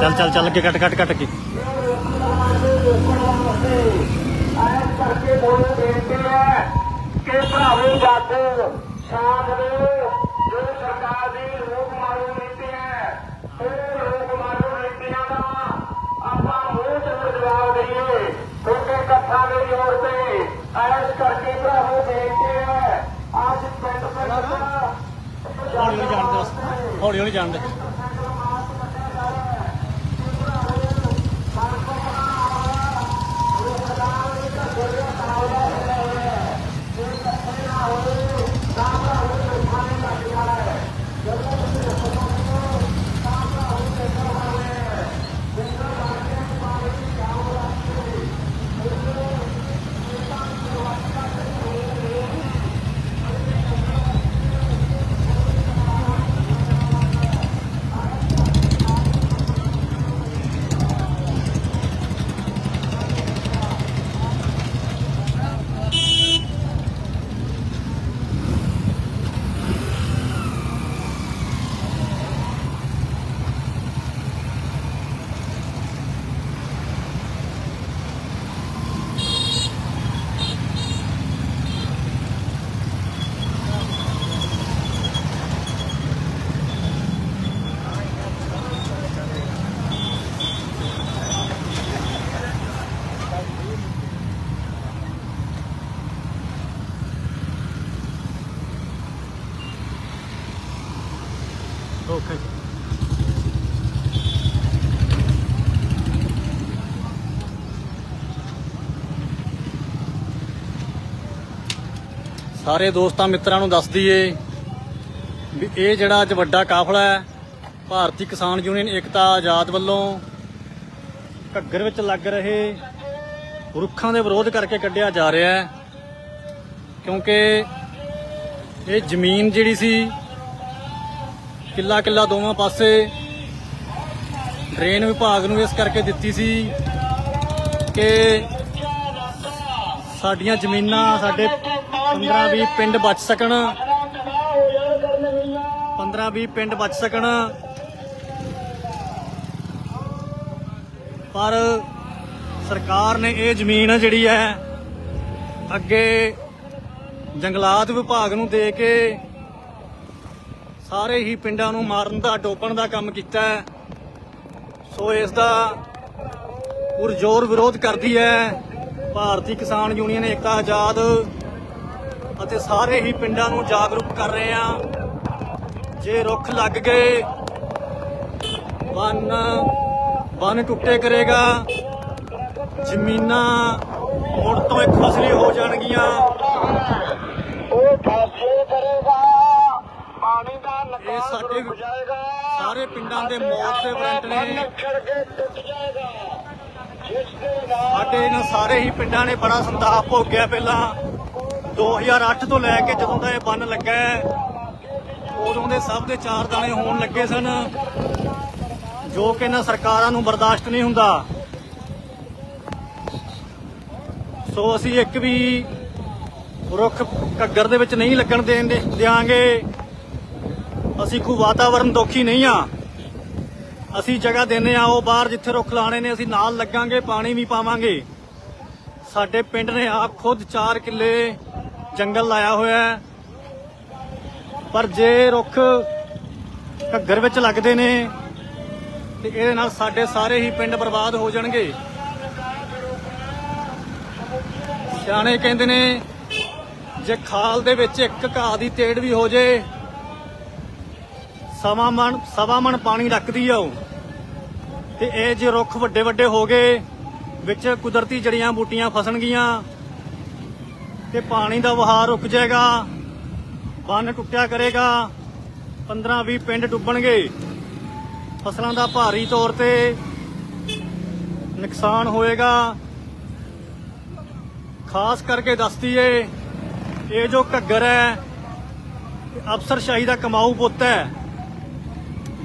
ਚੱਲ ਚੱਲ ਚੱਲ, ਅੱਗੇ ਕੱਟ ਕੱਟ ਕੱਟ ਕੇ ਐਸ ਕਰਕੇ ਬੋਲੋ ਬੇਨਤੀ ਹੈ ਕਿ ਭਰਾਵੋ ਜਾਗੋ ਸ਼ਾਮ ਨੂੰ ਜੋ ਸਰਕਾਰ ਦੀ ਲੋਕ ਮਾਰੂ ਨੀਤੀ ਹੈ ਉਹ ਲੋਕ ਮਾਰੂ ਨੀਤੀਆਂ ਦਾ ਆਪਾਂ ਮੂੰਹ ਤੇ ਜਵਾਬ ਦਈਏ ਕਿਉਂਕਿ ਇਕੱਠਾਂ ਦੇ ਜ਼ੋਰ ਤੇ ਐਸ ਕਰਕੇ ਭਰਾਵੋ ਬੇਨਤੀ ਹੈ ਅੱਜ ਪਿੰਡ ਪਿੰਡ ਹੌਲੀ ਹੌਲੀ ਜਾਣ ਦੇ ਹੌਲੀ ਹੌਲੀ ਜਾਣ ਦੇ ਓਕੇ ਸਾਰੇ ਦੋਸਤਾਂ ਮਿੱਤਰਾਂ ਨੂੰ ਦੱਸ ਦਈਏ ਵੀ ਇਹ ਜਿਹੜਾ ਅੱਜ ਵੱਡਾ ਕਾਫਲਾ ਹੈ, ਭਾਰਤੀ ਕਿਸਾਨ ਯੂਨੀਅਨ ਏਕਤਾ ਆਜ਼ਾਦ ਵੱਲੋਂ ਘੱਗਰ ਵਿੱਚ ਲੱਗ ਰਹੇ ਰੁੱਖਾਂ ਦੇ ਵਿਰੋਧ ਕਰਕੇ ਕੱਢਿਆ ਜਾ ਰਿਹਾ ਹੈ। ਕਿਉਂਕਿ ਇਹ ਜ਼ਮੀਨ ਜਿਹੜੀ ਸੀ ਕਿੱਲਾ ਕਿੱਲਾ ਦੋਵਾਂ ਪਾਸੇ ਡਰੇਨ ਵਿਭਾਗ ਨੂੰ ਇਸ ਕਰਕੇ ਦਿੱਤੀ ਸੀ ਕਿ ਸਾਡੀਆਂ ਜ਼ਮੀਨਾਂ ਸਾਡੇ 15-20 ਪਿੰਡ ਬਚ ਸਕਣ। 15-20 ਪਿੰਡ ਬਚ ਸਕਣ। ਪਰ ਸਰਕਾਰ ਨੇ ਇਹ ਜ਼ਮੀਨ ਜਿਹੜੀ ਹੈ ਅੱਗੇ ਜੰਗਲਾਤ ਵਿਭਾਗ ਨੂੰ ਦੇ ਕੇ ਸਾਰੇ ਹੀ ਪਿੰਡਾਂ ਨੂੰ ਮਾਰਨ ਦਾ ਡੋਬਣ ਦਾ ਕੰਮ ਕੀਤਾ ਹੈ। ਸੋ ਇਸ ਦਾ ਪੁਰਜ਼ੋਰ ਵਿਰੋਧ ਕਰਦੀ ਹੈ ਭਾਰਤੀ ਕਿਸਾਨ ਯੂਨੀਅਨ ਏਕਤਾ ਆਜ਼ਾਦ ਅਤੇ ਸਾਰੇ ਹੀ ਪਿੰਡਾਂ ਨੂੰ ਜਾਗਰੂਕ ਕਰ ਰਹੇ ਹਾਂ। ਜੇ ਰੁੱਖ ਲੱਗ ਗਏ ਬੰਨ ਬੰਨ ਟੁੱਟੇ ਕਰੇਗਾ, ਜ਼ਮੀਨਾਂ ਮੁੜ ਤੋਂ ਇੱਕ ਫਸਲੀ ਹੋ ਜਾਣਗੀਆਂ। ਸਾਡੇ ਸਾਰੇ ਪਿੰਡਾਂ ਦੇ ਮੌਤ ਦੇ ਵਾਰੰਟ ਨੇ। ਸਾਡੇ ਇਹਨਾਂ ਸਾਰੇ ਹੀ ਪਿੰਡਾਂ ਨੇ ਬੜਾ ਸੰਤਾਪ ਭੋਗਿਆ ਪਹਿਲਾਂ। 2008 ਤੋਂ ਲੈ ਕੇ ਜਦੋਂ ਦਾ ਇਹ ਬੰਨ ਲੱਗਾ ਉਦੋਂ ਦੇ ਸਭ ਦੇ ਚਾਰ ਦਾਣੇ ਹੋਣ ਲੱਗੇ ਸਨ। ਜੋ ਕਿ ਇਹਨਾਂ ਸਰਕਾਰਾਂ ਨੂੰ ਬਰਦਾਸ਼ਤ ਨਹੀਂ ਹੁੰਦਾ। ਸੋ ਅਸੀਂ ਇੱਕ ਵੀ ਰੁੱਖ ਘੱਗਰ ਦੇ ਵਿੱਚ ਨਹੀਂ ਲੱਗਣ ਦੇਣ ਦੇ ਦਿਆਂਗੇ। ਅਸੀਂ ਖੂ ਵਾਤਾਵਰਨ ਦੋਖੀ ਨਹੀਂ ਆ। ਅਸੀਂ ਜਗ੍ਹਾ ਦਿੰਦੇ ਆ, ਉਹ ਬਾਹਰ ਜਿੱਥੇ ਰੁੱਖ ਲਾਣੇ ਨੇ, ਅਸੀਂ ਨਾਲ ਲੱਗਾਂਗੇ, ਪਾਣੀ ਵੀ ਪਾਵਾਂਗੇ। ਸਾਡੇ ਪਿੰਡ ਨੇ ਆਪ ਖੁਦ 4 ਕਿੱਲੇ ਜੰਗਲ ਲਾਇਆ ਹੋਇਆ ਪਰ ਜੇ ਰੁੱਖ ਘੱਗਰ ਵਿੱਚ ਲੱਗਦੇ ਨੇ, ਤੇ ਇਹਦੇ ਨਾਲ ਸਾਡੇ ਸਾਰੇ ਹੀ ਪਿੰਡ ਬਰਬਾਦ ਹੋ ਜਾਣਗੇ। ਸਿਆਣੇ ਕਹਿੰਦੇ ਨੇ, ਜੇ ਖਾਲ ਦੇ ਵਿੱਚ ਇੱਕ ਘਾਹ ਦੀ ਤੇੜ ਵੀ ਹੋ ਜੇ ਸਵਾ ਮਣ ਸਵਾ ਮਣ ਪਾਣੀ ਰੱਖਦੀ ਆ ਉਹ ਤੇ ਇਹ ਜੇ ਰੁੱਖ ਵੱਡੇ ਵੱਡੇ ਹੋ ਗਏ, ਵਿੱਚ ਕੁਦਰਤੀ ਜੜੀਆਂ ਬੂਟੀਆਂ ਫਸਣਗੀਆਂ, ਤੇ ਪਾਣੀ ਦਾ ਵਹਾਅ ਰੁਕ ਜਾਏਗਾ, ਬੰਨ ਟੁੱਟਿਆ ਕਰੇਗਾ 15-20 ਪਿੰਡ ਡੁੱਬਣਗੇ। ਫਸਲਾਂ ਦਾ ਭਾਰੀ ਤੌਰ ਤੇ ਨੁਕਸਾਨ ਹੋਏਗਾ। ਖਾਸ ਕਰਕੇ ਦੱਸਦੀ ਏ ਇਹ ਜੋ ਘੱਗਰ ਹੈ ਅਫਸਰਸ਼ਾਹੀ ਦਾ ਕਮਾਊ ਪੁੱਤ ਹੈ।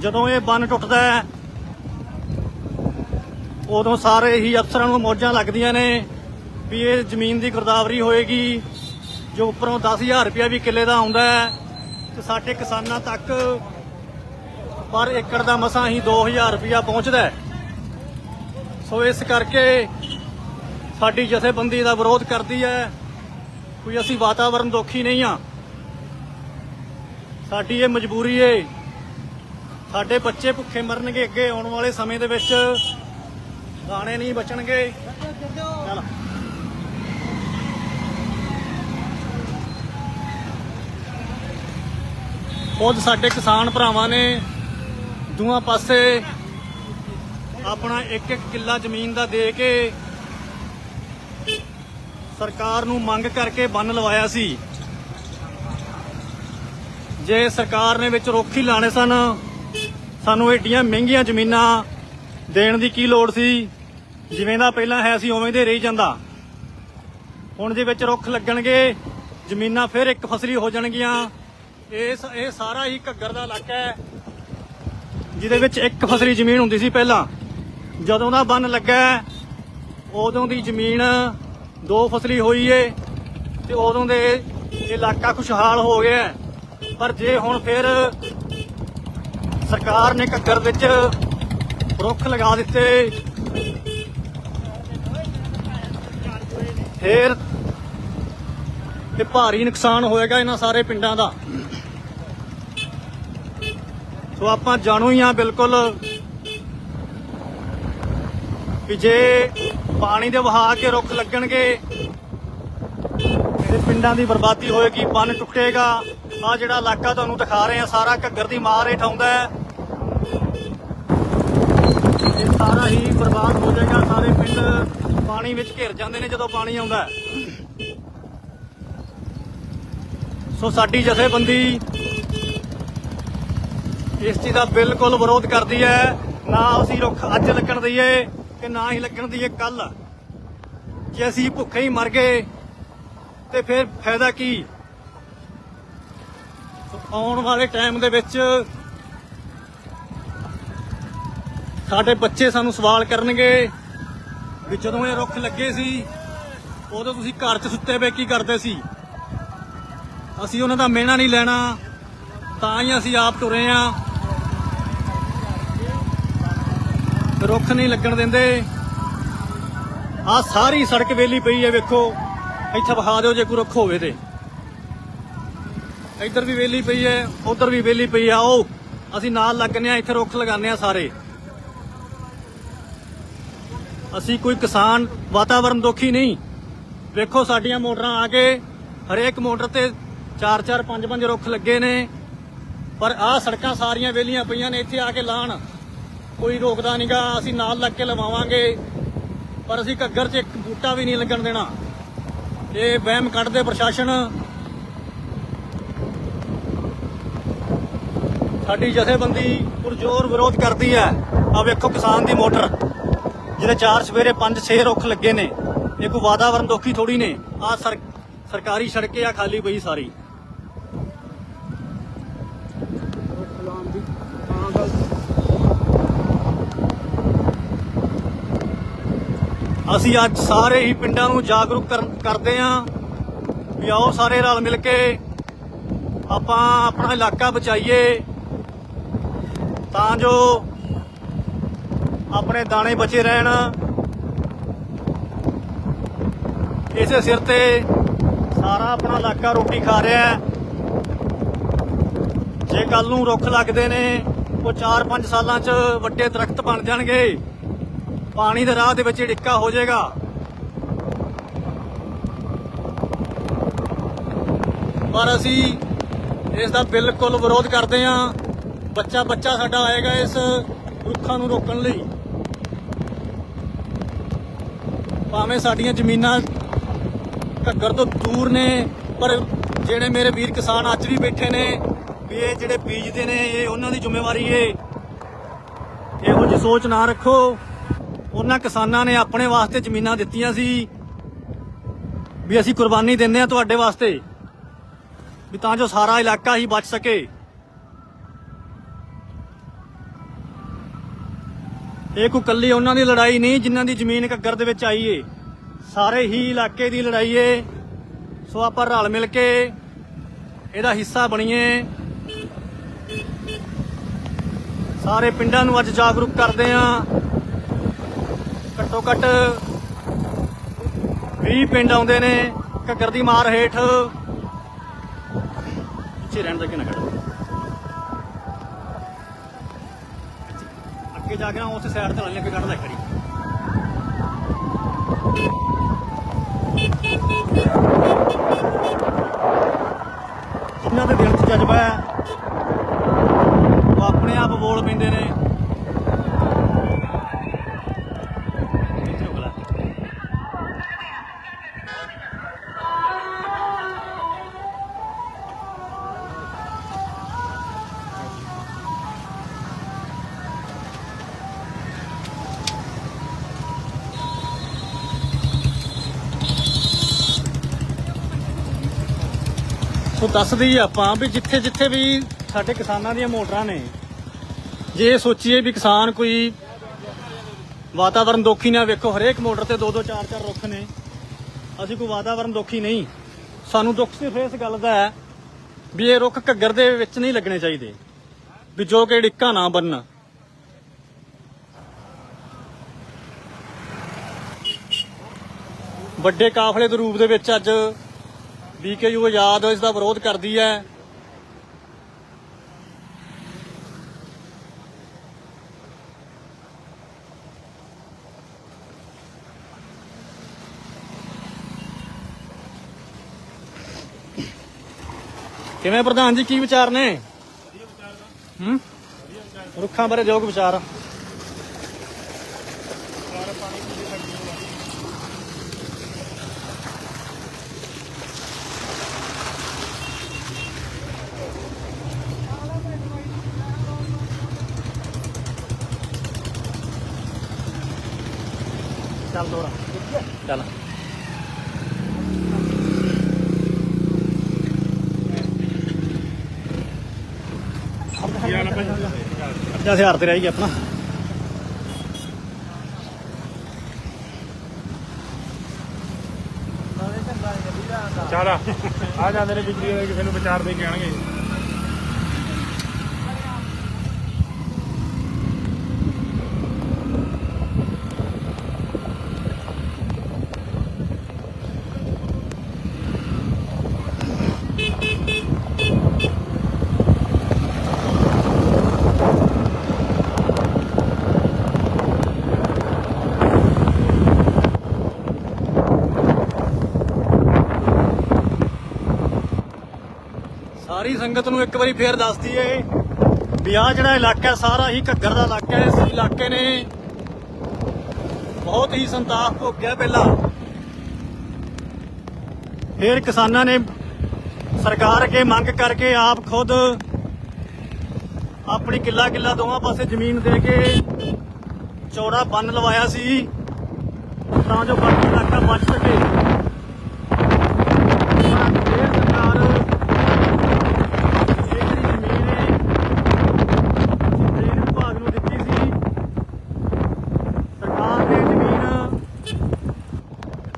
ਜਦੋਂ ਇਹ ਬੰਨ ਟੁੱਟਦਾ ਹੈ, ਉਦੋਂ ਸਾਰੇ ਹੀ ਅਫਸਰਾਂ ਨੂੰ ਮੌਜਾਂ ਲੱਗਦੀਆਂ ਨੇ ਵੀ ਇਹ ਜ਼ਮੀਨ ਦੀ ਗਰਦਾਵਰੀ ਹੋਏਗੀ, ਜੋ ਉੱਪਰੋਂ 10000 ਰੁਪਇਆ ਵੀ ਕਿੱਲੇ ਦਾ ਆਉਂਦਾ ਹੈ, ਤੇ ਸਾਡੇ ਕਿਸਾਨਾਂ ਤੱਕ ਪਰ ਏਕੜ ਦਾ ਮਸਾਂ ਹੀ 2000 ਰੁਪਇਆ ਪਹੁੰਚਦਾ ਸੋ ਇਸ ਕਰਕੇ ਸਾਡੀ ਜਥੇਬੰਦੀ ਦਾ ਵਿਰੋਧ ਕਰਦੀ ਹੈ, ਕੋਈ ਅਸੀਂ ਵਾਤਾਵਰਣ ਦੋਖੀ ਨਹੀਂ ਆ ਸਾਡੀ ਇਹ ਮਜਬੂਰੀ ਏ ਸਾਡੇ ਬੱਚੇ ਭੁੱਖੇ ਮਰਨਗੇ ਅੱਗੇ ਆਉਣ ਵਾਲੇ ਸਮੇਂ ਦੇ ਵਿੱਚ। ਦਾਣੇ ਨਹੀਂ ਬਚਣਗੇ। ਚੱਲ। ਖੁਦ ਸਾਡੇ ਕਿਸਾਨ ਭਰਾਵਾਂ ਨੇ ਦੋਹਾਂ ਪਾਸੇ ਆਪਣਾ ਇੱਕ ਇੱਕ ਕਿੱਲਾ ਜ਼ਮੀਨ ਦਾ ਦੇ ਕੇ ਸਰਕਾਰ ਨੂੰ ਮੰਗ ਕਰਕੇ ਬੰਨ ਲਵਾਇਆ ਸੀ। ਜੇ ਸਰਕਾਰ ਨੇ ਵਿੱਚ ਰੋਖੀ ਲਾਣੇ ਸਨ ਸਾਨੂੰ ਏਡੀਆਂ ਮਹਿੰਗੀਆਂ ਜ਼ਮੀਨਾਂ ਦੇਣ ਦੀ ਕੀ ਲੋੜ ਸੀ? ਜਿਵੇਂ ਦਾ ਪਹਿਲਾਂ ਹੈ ਸੀ, ਉਵੇਂ ਦੇ ਰਹੀ ਜਾਂਦਾ। ਹੁਣ ਜੇ ਵਿੱਚ ਰੁੱਖ ਲੱਗਣਗੇ, ਜ਼ਮੀਨਾਂ ਫਿਰ ਇੱਕ ਫਸਲੀ ਹੋ ਜਾਣਗੀਆਂ। ਇਸ ਇਹ ਸਾਰਾ ਹੀ ਘੱਗਰ ਦਾ ਇਲਾਕਾ ਹੈ, ਜਿਹਦੇ ਵਿੱਚ ਇੱਕ ਫਸਲੀ ਜ਼ਮੀਨ ਹੁੰਦੀ ਸੀ ਪਹਿਲਾਂ। ਜਦੋਂ ਦਾ ਬੰਨ ਲੱਗਾ, ਉਦੋਂ ਦੀ ਜ਼ਮੀਨ ਦੋ ਫਸਲੀ ਹੋਈ ਏ, ਤੇ ਉਦੋਂ ਦੇ ਇਲਾਕਾ ਖੁਸ਼ਹਾਲ ਹੋ ਗਿਆ। ਪਰ ਜੇ ਹੁਣ ਫਿਰ ਸਰਕਾਰ ਨੇ ਘੱਗਰ ਵਿੱਚ ਰੁੱਖ ਲਗਾ ਦਿੱਤੇ। ਫਿਰ ਤੇ ਭਾਰੀ ਨੁਕਸਾਨ ਹੋਏਗਾ ਇਹਨਾਂ ਸਾਰੇ ਪਿੰਡਾਂ ਦਾ। ਸੋ ਆਪਾਂ ਜਾਣੂ ਹੀ ਆ ਬਿਲਕੁਲ ਕਿ ਜੇ ਪਾਣੀ ਦੇ ਵਹਾ ਕੇ ਰੁੱਖ ਲੱਗਣਗੇ ਤੇ ਪਿੰਡਾਂ ਦੀ ਬਰਬਾਦੀ ਹੋਏਗੀ, ਬੰਨ ਟੁੱਟੇਗਾ। ਆ ਜਿਹੜਾ ਇਲਾਕਾ ਤੁਹਾਨੂੰ ਦਿਖਾ ਰਹੇ ਆ ਸਾਰਾ ਘੱਗਰ ਦੀ ਮਾਰ ਹੇਠ ਆਉਂਦਾ ਹੈ। ਇਹ ਸਾਰਾ ਹੀ ਬਰਬਾਦ ਹੋ ਜਾਏਗਾ, ਸਾਰੇ ਪਿੰਡ ਪਾਣੀ ਵਿੱਚ ਘਿਰ ਜਾਂਦੇ ਨੇ ਜਦੋਂ ਪਾਣੀ ਆਉਂਦਾ ਹੈ। ਸੋ ਸਾਡੀ ਜਥੇਬੰਦੀ ਇਸ ਚੀਜ਼ ਦਾ ਬਿਲਕੁਲ ਵਿਰੋਧ ਕਰਦੀ ਹੈ। ਨਾ ਅਸੀਂ ਰੁੱਖ ਅੱਜ ਲੱਗਣ ਦਈਏ ਕਿ ਨਾ ਹੀ ਲੱਗਣ ਦਈਏ ਕੱਲ ਜੇ ਅਸੀਂ ਭੁੱਖੇ ਹੀ ਮਰ ਗਏ, ਤੇ ਫਿਰ ਫਾਇਦਾ ਕੀ? ਆਉਣ ਵਾਲੇ ਟਾਈਮ ਦੇ ਵਿੱਚ ਸਾਡੇ ਬੱਚੇ ਸਾਨੂੰ ਸਵਾਲ ਕਰਨਗੇ ਵੀ ਜਦੋਂ ਇਹ ਰੁੱਖ ਲੱਗੇ ਸੀ, ਉਦੋਂ ਤੁਸੀਂ ਘਰ 'ਚ ਸੁੱਤੇ ਪਏ, ਕੀ ਕਰਦੇ ਸੀ? ਅਸੀਂ ਉਹਨਾਂ ਦਾ ਮਿਹਣਾ ਨਹੀਂ ਲੈਣਾ, ਤਾਂ ਹੀ ਅਸੀਂ ਆਪ ਤੁਰੇ ਆ। ਰੁੱਖ ਨਹੀਂ ਲੱਗਣ ਦਿੰਦੇ। ਆ ਸਾਰੀ ਸੜਕ ਵੇਲੀ ਪਈ ਹੈ, ਵੇਖੋ। ਇੱਥੇ ਵਿਖਾ ਦਿਓ ਜੇ ਕੋਈ ਰੁੱਖ ਹੋਵੇ ਤੇ। ਇੱਧਰ ਵੀ ਵੇਲੀ ਪਈ ਹੈ ਉੱਧਰ ਵੀ ਵੇਲੀ ਪਈ ਆ, ਆਓ, ਅਸੀਂ ਨਾਲ ਲੱਗਨੇ ਆ, ਇੱਥੇ ਰੁੱਖ ਲਗਾਉਂਦੇ ਆ ਸਾਰੇ। ਅਸੀਂ ਕੋਈ ਕਿਸਾਨ ਵਾਤਾਵਰਣ ਦੋਖੀ ਨਹੀਂ। ਵੇਖੋ ਸਾਡੀਆਂ ਮੋਟਰਾਂ ਆ ਕੇ, ਹਰੇਕ ਮੋਟਰ ਤੇ 4-4 5-5 ਰੁੱਖ ਲੱਗੇ ਨੇ, ਪਰ ਆਹ ਸੜਕਾਂ ਸਾਰੀਆਂ ਵੇਲੀਆਂ ਪਈਆਂ ਨੇ, ਇੱਥੇ ਆ ਕੇ ਲਾਣ। ਕੋਈ ਰੋਕਦਾ ਨਹੀਂਗਾ ਅਸੀਂ ਨਾਲ ਲੱਗ ਕੇ ਲਵਾਵਾਂਗੇ, ਪਰ ਅਸੀਂ ਘੱਗਰ 'ਚ ਇੱਕ ਬੂਟਾ ਵੀ ਨਹੀਂ ਲੱਗਣ ਦੇਣਾ। ਇਹ ਵਹਿਮ ਕੱਢਦੇ ਪ੍ਰਸ਼ਾਸਨ ਸਾਡੀ ਜਥੇਬੰਦੀ ਪੁਰਜੋਰ ਵਿਰੋਧ ਕਰਦੀ ਹੈ। ਆ ਵੇਖੋ ਕਿਸਾਨ ਦੀ ਮੋਟਰ, ਜਿਹਦੇ ਚਾਰ ਸਵੇਰੇ 5-6 ਰੁੱਖ ਲੱਗੇ ਨੇ। ਇਹ ਕੋਈ ਵਾਤਾਵਰਨ ਦੋਖੀ ਥੋੜੀ ਨੇ। ਆ ਸਰਕਾਰੀ ਸੜਕੇ ਆ, ਖਾਲੀ ਪਈ ਸਾਰੀ। ਅਸੀਂ ਅੱਜ ਸਾਰੇ ਹੀ ਪਿੰਡਾਂ ਨੂੰ ਜਾਗਰੂਕ ਕਰਨ- ਕਰਦੇ ਆਂ ਵੀ ਆਓ ਸਾਰੇ ਰਲ ਮਿਲ ਕੇ ਆਪਾਂ ਆਪਣਾ ਇਲਾਕਾ ਬਚਾਈਏ। ਤਾਂ ਜੋ ਆਪਣੇ ਦਾਣੇ ਬਚੇ ਰਹਿਣ। ਇਸੇ ਸਿਰ ਤੇ ਸਾਰਾ ਆਪਣਾ ਇਲਾਕਾ ਰੋਟੀ ਖਾ ਰਿਹਾ ਹੈ। ਜੇ ਕੱਲ ਨੂੰ ਰੁੱਖ ਲੱਗਦੇ ਨੇ, ਉਹ 4-5 ਸਾਲਾਂ 'ਚ ਵੱਡੇ ਦਰਖਤ ਬਣ ਜਾਣਗੇ। ਪਾਣੀ ਦੇ ਰਾਹ ਦੇ ਵਿੱਚ ਡਿੱਕਾ ਹੋ ਜਾਏਗਾ। ਪਰ ਅਸੀਂ ਇਸ ਦਾ ਬਿਲਕੁਲ ਵਿਰੋਧ ਕਰਦੇ ਹਾਂ। ਬੱਚਾ ਬੱਚਾ ਸਾਡਾ ਆਏਗਾ ਇਸ ਰੁੱਖਾਂ ਨੂੰ ਰੋਕਣ ਲਈ। ਭਾਵੇਂ ਸਾਡੀਆਂ ਜ਼ਮੀਨਾਂ ਘੱਗਰ ਤੋਂ ਦੂਰ ਨੇ, ਪਰ ਜਿਹੜੇ ਮੇਰੇ ਵੀਰ ਕਿਸਾਨ ਅੱਜ ਵੀ ਬੈਠੇ ਨੇ, ਵੀ ਇਹ ਜਿਹੜੇ ਬੀਜਦੇ ਨੇ, ਇਹ ਉਹਨਾਂ ਦੀ ਜ਼ਿੰਮੇਵਾਰੀ ਏ। ਇਹੋ ਜਿਹੀ ਸੋਚ ਨਾ ਰੱਖੋ। ਉਹਨਾਂ ਕਿਸਾਨਾਂ ਨੇ ਆਪਣੇ ਵਾਸਤੇ ਜ਼ਮੀਨਾਂ ਦਿੱਤੀਆਂ ਸੀ, ਵੀ ਅਸੀਂ ਕੁਰਬਾਨੀ ਦਿੰਦੇ ਆ ਤੁਹਾਡੇ ਵਾਸਤੇ, ਵੀ ਤਾਂ ਜੋ ਸਾਰਾ ਇਲਾਕਾ ਹੀ ਬਚ ਸਕੇ। ਇਹ ਕੋਈ ਕੱਲੀ ਉਹਨਾਂ ਦੀ ਲੜਾਈ ਨਹੀਂ, ਜਿਨ੍ਹਾਂ ਦੀ ਜ਼ਮੀਨ ਘੱਗਰ ਦੇ ਵਿੱਚ ਆਈ ਏ। ਸਾਰੇ ਹੀ ਇਲਾਕੇ ਦੀ ਲੜਾਈ ਏ। ਸੋ ਆਪਾਂ ਰਲ ਮਿਲ ਕੇ ਇਹਦਾ ਹਿੱਸਾ ਬਣੀਏ। ਸਾਰੇ ਪਿੰਡਾਂ ਨੂੰ ਅੱਜ ਜਾਗਰੂਕ ਕਰਦੇ ਆਂ। ਘੱਟੋ ਘੱਟ 20 ਪਿੰਡ ਆਉਂਦੇ ਨੇ ਘੱਗਰ ਦੀ ਮਾਰ ਹੇਠ। ਪਿੱਛੇ ਰਹਿਣ ਦਾ ਕਿ ਨਾ ਅੱਗੇ ਜਾ ਕੇ ਨਾ ਉਸ ਸਾਈਡ ਤੇ ਲਾ ਲੈ ਕੇ ਕੱਢ ਲੈ ਖੜੀ। ਜਿਨ੍ਹਾਂ ਦੇ ਦਿਲ 'ਚ ਜਜ਼ਬਾ ਹੈ। ਉਹ ਆਪਣੇ ਆਪ ਬੋਲ ਪੈਂਦੇ ਨੇ। ਦੱਸਦੀ ਆਪਾਂ ਵੀ ਜਿੱਥੇ ਜਿੱਥੇ ਵੀ ਸਾਡੇ ਕਿਸਾਨਾਂ ਦੀਆਂ ਮੋਟਰਾਂ ਨੇ, ਜੇ ਇਹ ਸੋਚੀਏ ਵੀ ਕਿਸਾਨ ਕੋਈ ਵਾਤਾਵਰਨ ਦੋਖੀ ਨਾ ਵੇਖੋ, ਹਰੇਕ ਮੋਟਰ ਤੇ ਦੋ ਦੋ ਚਾਰ ਚਾਰ ਰੁੱਖ ਨੇ, ਅਸੀਂ ਕੋਈ ਵਾਤਾਵਰਨ ਦੋਖੀ ਨਹੀਂ। ਸਾਨੂੰ ਦੁੱਖ ਸਿਰਫ ਇਸ ਗੱਲ ਦਾ ਹੈ ਵੀ ਇਹ ਰੁੱਖ ਘੱਗਰ ਦੇ ਵਿੱਚ ਨਹੀਂ ਲੱਗਣੇ ਚਾਹੀਦੇ, ਵੀ ਜੋ ਕਿ ਡਿੱਕਾ ਨਾ ਬਣਨ ਵੱਡੇ ਕਾਫਲੇ ਦੇ ਰੂਪ ਦੇ ਵਿੱਚ ਅੱਜ ਬੀਕੇਯੂ ਆਜ਼ਾਦ ਇਸ ਦਾ ਵਿਰੋਧ ਕਰਦੀ ਹੈ। ਕਿਵੇਂ ਪ੍ਰਧਾਨ ਜੀ, ਕੀ ਵਿਚਾਰ ਨੇ? ਹੂੰ? ਰੁੱਖਾਂ ਬਾਰੇ ਜੋ ਵਿਚਾਰ। ਚੱਲ ਦੋਰਾ। ਚੱਲ। ਅੱਧਾ ਹਜ਼ਾਰ ਤੇ ਰਹਿ ਗਿਆ ਆਪਣਾ। ਚੱਲ ਆ। ਜਾਂਦੇ ਨੇ ਬਿਜਲੀ ਵਾਲੇ, ਕਿਸੇ ਨੂੰ ਵਿਚਾਰ ਦੇ ਕੇ ਸਾਰੀ ਸੰਗਤ ਨੂੰ ਇੱਕ ਵਾਰੀ ਫੇਰ ਦੱਸ ਦਈਏ ਵੀ ਆਹ ਜਿਹੜਾ ਇਲਾਕਾ ਸਾਰਾ ਹੀ ਘੱਗਰ ਦਾ ਇਲਾਕਾ ਹੈ, ਇਸ ਇਲਾਕੇ ਨੇ ਬਹੁਤ ਹੀ ਸੰਤਾਪ ਭੋਗਿਆ ਪਹਿਲਾਂ। ਫਿਰ ਕਿਸਾਨਾਂ ਨੇ ਸਰਕਾਰ ਅੱਗੇ ਮੰਗ ਕਰਕੇ ਆਪ ਖੁਦ ਆਪਣੀ ਕਿੱਲਾ ਕਿੱਲਾ ਦੋਵਾਂ ਪਾਸੇ ਜ਼ਮੀਨ ਦੇ ਕੇ ਚੌੜਾ ਬੰਨ ਲਵਾਇਆ ਸੀ ਤਾਂ ਜੋ ਬਾਕੀ ਇਲਾਕਾ ਬਚ ਸਕੇ ਪਰ ਫਿਰ ਸਰਕਾਰ ਜਿਹੜੀ ਜ਼ਮੀਨ ਹੈ ਰੇਲ ਵਿਭਾਗ ਨੂੰ ਦਿੱਤੀ ਸੀ ਸਰਕਾਰ ਨੇ ਜ਼ਮੀਨ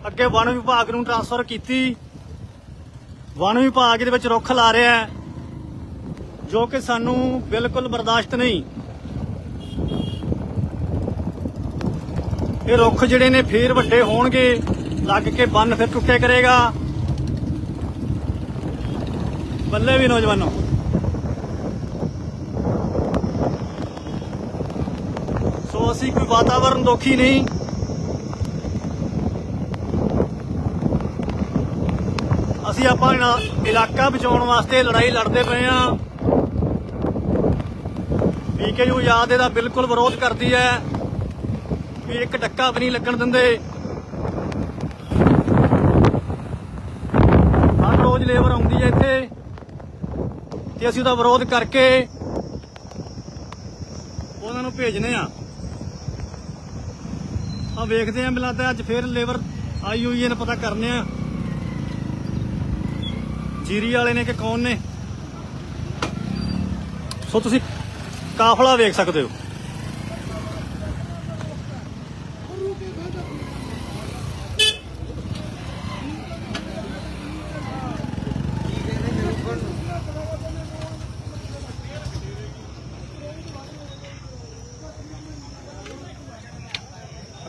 ਅੱਗੇ ਵਣ ਵਿਭਾਗ ਨੂੰ ਟਰਾਂਸਫਰ ਕੀਤੀ। ਵਣ ਵਿਭਾਗ ਦੇ ਵਿੱਚ ਰੁੱਖ ਲਾ ਰਿਹਾ ਹੈ, ਜੋ ਕਿ ਸਾਨੂੰ ਬਿਲਕੁਲ ਬਰਦਾਸ਼ਤ ਨਹੀਂ। ਇਹ ਰੁੱਖ ਜਿਹੜੇ ਨੇ ਫੇਰ ਵੱਡੇ ਹੋਣਗੇ, ਲੱਗ ਕੇ ਬੰਨ ਫਿਰ ਟੁੱਟੇ ਕਰੇਗਾ। ਬੱਲੇ ਵੀ ਨੌਜਵਾਨੋ। ਸੋ ਅਸੀਂ ਕੋਈ ਵਾਤਾਵਰਣ ਦੋਖੀ ਨਹੀਂ। ਅਸੀਂ ਆਪਾਂ ਇਲਾ- ਇਲਾਕਾ ਬਚਾਉਣ ਵਾਸਤੇ ਲੜਾਈ ਲੜਦੇ ਪਏ ਆ ਬੀਕੇਯੂ ਯਾਦ ਇਹਦਾ ਬਿਲਕੁਲ ਵਿਰੋਧ ਕਰਦੀ ਹੈ ਵੀ ਇੱਕ ਟੱਕਾ ਵੀ ਨਹੀਂ ਲੱਗਣ ਦਿੰਦੇ। ਹਰ ਰੋਜ਼ ਲੇਬਰ ਆਉਂਦੀ ਹੈ ਇੱਥੇ ਤੇ ਅਸੀਂ ਉਹਦਾ ਵਿਰੋਧ ਕਰਕੇ ਉਹਨਾਂ ਨੂੰ ਭੇਜਨੇ ਆ ਆ ਵੇਖਦੇ ਆ ਮਿਲਦਾ ਅੱਜ ਫੇਰ ਲੇਬਰ ਆਈ ਹੋਈ ਹੈ ਨਾ ਪਤਾ ਕਰਨੇ ਆ ਜੀਰੀ ਵਾਲੇ ਨੇ ਕਿ ਕੌਣ ਨੇ? ਸੋ ਤੁਸੀਂ ਕਾਫਲਾ ਵੇਖ ਸਕਦੇ ਹੋ।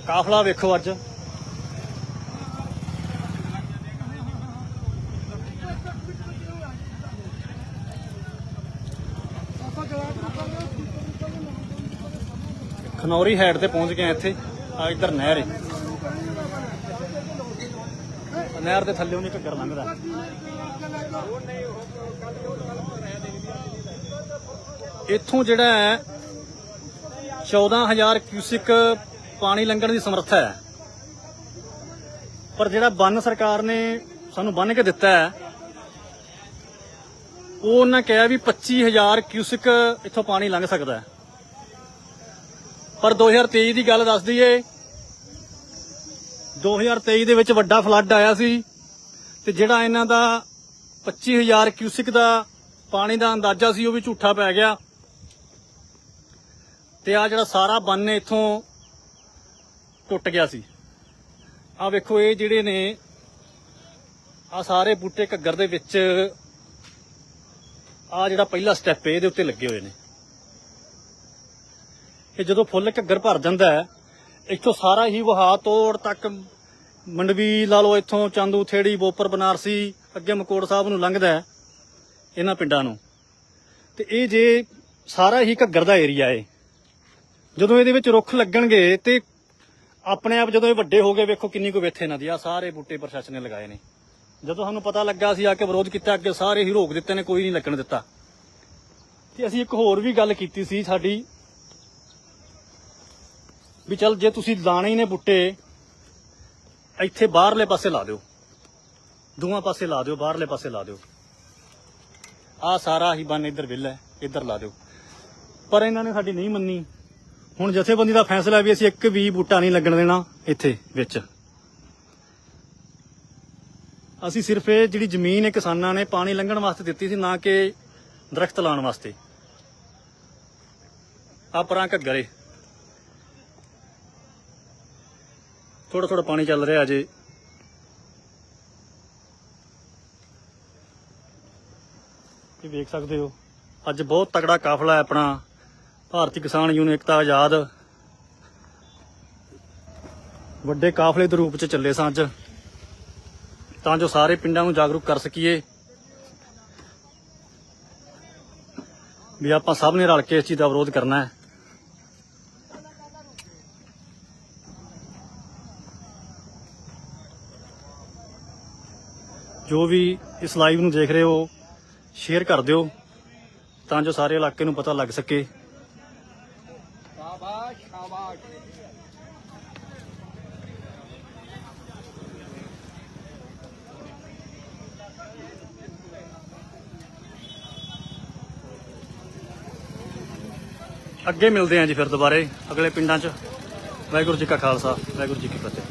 ਕਾਫਲਾ ਵੇਖੋ ਅੱਜ। ਖਨੌਰੀ ਹੈਡ ਤੇ ਪਹੁੰਚ ਗਏ ਹਾਂ ਇੱਥੇ। ਆ ਇੱਧਰ ਨਹਿਰ ਹੈ ਨਹਿਰ ਦੇ ਥੱਲੇ ਉਹਨੇ ਘੱਗਰ ਲੰਘਦਾ। ਇੱਥੋਂ ਜਿਹੜਾ ਹੈ 14000 ਕਿਊਸਿਕ ਪਾਣੀ ਲੰਘਣ ਦੀ ਸਮਰੱਥਾ ਹੈ। ਪਰ ਜਿਹੜਾ ਬੰਨ ਸਰਕਾਰ ਨੇ ਸਾਨੂੰ ਬੰਨ ਕੇ ਦਿੱਤਾ ਹੈ, ਉਹ ਉਹਨਾਂ ਕਿਹਾ ਵੀ 25000 ਕਿਊਸਿਕ ਇੱਥੋਂ ਪਾਣੀ ਲੰਘ ਸਕਦਾ ਹੈ। ਪਰ 2023 ਦੀ ਗੱਲ ਦੱਸ ਦਈਏ। 2023 ਦੇ ਵਿੱਚ ਵੱਡਾ ਫਲੱਡ ਆਇਆ ਸੀ ਤੇ ਜਿਹੜਾ ਇਹਨਾਂ ਦਾ 25000 ਕਿਊਸਿਕ ਦਾ ਪਾਣੀ ਦਾ ਅੰਦਾਜ਼ਾ ਸੀ ਉਹ ਵੀ ਝੂਠਾ ਪੈ ਗਿਆ। ਤੇ ਆ ਜਿਹੜਾ ਸਾਰਾ ਬੰਨ ਇੱਥੋਂ ਟੁੱਟ ਗਿਆ ਸੀ। ਆ ਵੇਖੋ, ਇਹ ਜਿਹੜੇ ਨੇ ਆ ਸਾਰੇ ਬੂਟੇ ਘੱਗਰ ਦੇ ਵਿੱਚ ਆ ਜਿਹੜਾ ਪਹਿਲਾ ਸਟੈਪ ਇਹਦੇ ਉੱਤੇ ਲੱਗੇ ਹੋਏ ਨੇ। ਇਹ ਜਦੋਂ ਫੁੱਲ ਘੱਗਰ ਭਰ ਜਾਂਦਾ ਹੈ, ਇੱਥੋਂ ਸਾਰਾ ਹੀ ਵਹਾ ਤੋੜ ਤੱਕ ਮੰਡਵੀ ਲਾ ਲਓ ਇੱਥੋਂ ਚਾਂਦੂ ਥੇੜੀ, ਬੋਪਰ ਬਨਾਰਸੀ, ਅੱਗੇ ਮਕੋੜ ਸਾਹਿਬ ਨੂੰ ਲੰਘਦਾ ਹੈ ਇਹਨਾਂ ਪਿੰਡਾਂ ਨੂੰ। ਤੇ ਇਹ ਜੇ ਸਾਰਾ ਹੀ ਘੱਗਰ ਦਾ ਏਰੀਆ ਏ ਜਦੋਂ ਇਹਦੇ ਵਿੱਚ ਰੁੱਖ ਲੱਗਣਗੇ ਤੇ ਆਪਣੇ ਆਪ ਜਦੋਂ ਇਹ ਵੱਡੇ ਹੋ ਗਏ, ਵੇਖੋ ਕਿੰਨੀ ਕੁ ਵੇਥੇ ਇਹਨਾਂ ਦੀ। ਆ ਸਾਰੇ ਬੂਟੇ ਪ੍ਰਸ਼ਾਸਨ ਨੇ ਲਗਾਏ ਨੇ। ਜਦੋਂ ਸਾਨੂੰ ਪਤਾ ਲੱਗਾ ਸੀ ਆ ਕੇ ਵਿਰੋਧ ਕੀਤਾ, ਅੱਗੇ ਸਾਰੇ ਹੀ ਰੋਕ ਦਿੱਤੇ ਨੇ, ਕੋਈ ਨਹੀਂ ਲੱਗਣ ਦਿੱਤਾ। ਤੇ ਅਸੀਂ ਇੱਕ ਹੋਰ ਵੀ ਗੱਲ ਕੀਤੀ ਸੀ ਸਾਡੀ ਵੀ ਚਲ ਜੇ ਤੁਸੀਂ ਲਾਣੇ ਹੀ ਨੇ ਬੁੱਟੇ, ਇੱਥੇ ਬਾਹਰਲੇ ਪਾਸੇ ਲਾ ਦਿਓ। ਦੋਵਾਂ ਪਾਸੇ ਲਾ ਦਿਓ, ਬਾਹਰਲੇ ਪਾਸੇ ਲਾ ਦਿਓ। ਆ ਸਾਰਾ ਹੀ ਬੰਨ ਇੱਧਰ ਵਿਲ ਹੈ, ਇੱਧਰ ਲਾ ਦਿਓ। ਪਰ ਇਹਨਾਂ ਨੇ ਸਾਡੀ ਨਹੀਂ ਮੰਨੀ। ਹੁਣ ਜਥੇਬੰਦੀ ਦਾ ਫੈਸਲਾ ਵੀ ਅਸੀਂ ਇੱਕ ਵੀ ਬੂਟਾ ਨਹੀਂ ਲੱਗਣ ਦੇਣਾ ਇੱਥੇ ਵਿੱਚ। ਅਸੀਂ ਸਿਰਫ ਇਹ ਜਿਹੜੀ ਜ਼ਮੀਨ ਹੈ ਕਿਸਾਨਾਂ ਨੇ ਪਾਣੀ ਲੰਘਣ ਵਾਸਤੇ ਦਿੱਤੀ ਸੀ, ਨਾ ਕਿ ਦਰਖਤ ਲਾਉਣ ਵਾਸਤੇ। ਆ ਪਰਾਂ ਘੱਗਰੇ। ਥੋੜਾ ਥੋੜਾ ਪਾਣੀ ਚੱਲ ਰਿਹਾ ਅਜੇ। ਇਹ ਵੇਖ ਸਕਦੇ ਹੋ, ਅੱਜ ਬਹੁਤ ਤਕੜਾ ਕਾਫਲਾ ਹੈ ਆਪਣਾ, ਭਾਰਤੀ ਕਿਸਾਨ ਯੂਨੀਅਨ ਏਕਤਾ ਆਜ਼ਾਦ। ਵੱਡੇ ਕਾਫਲੇ ਦੇ ਰੂਪ ਚ ਚੱਲੇ ਸਾਂ ਅੱਜ। ਤਾਂ ਜੋ ਸਾਰੇ ਪਿੰਡਾਂ ਨੂੰ ਜਾਗਰੂਕ ਕਰ ਸਕੀਏ। ਵੀ ਆਪਾਂ ਸਭ ਨੇ ਰਲ ਕੇ ਇਸ ਚੀਜ਼ ਦਾ ਵਿਰੋਧ ਕਰਨਾ ਹੈ। ਜੋ ਵੀ ਇਸ ਲਾਈਵ ਨੂੰ ਦੇਖ ਰਹੇ ਹੋ ਸ਼ੇਅਰ ਕਰ ਦਿਓ ਤਾਂ ਜੋ ਸਾਰੇ ਇਲਾਕੇ ਨੂੰ ਪਤਾ ਲੱਗ ਸਕੇ। ਸ਼ਾਬਾਸ਼ ਸ਼ਾਬਾਸ਼। ਅੱਗੇ ਮਿਲਦੇ ਆਂ ਜੀ ਫਿਰ ਦੁਬਾਰੇ ਅਗਲੇ ਪਿੰਡਾਂ 'ਚ। ਵਾਹਿਗੁਰੂ ਜੀ ਕਾ ਖਾਲਸਾ ਵਾਹਿਗੁਰੂ ਜੀ ਕੀ ਫਤਿਹ।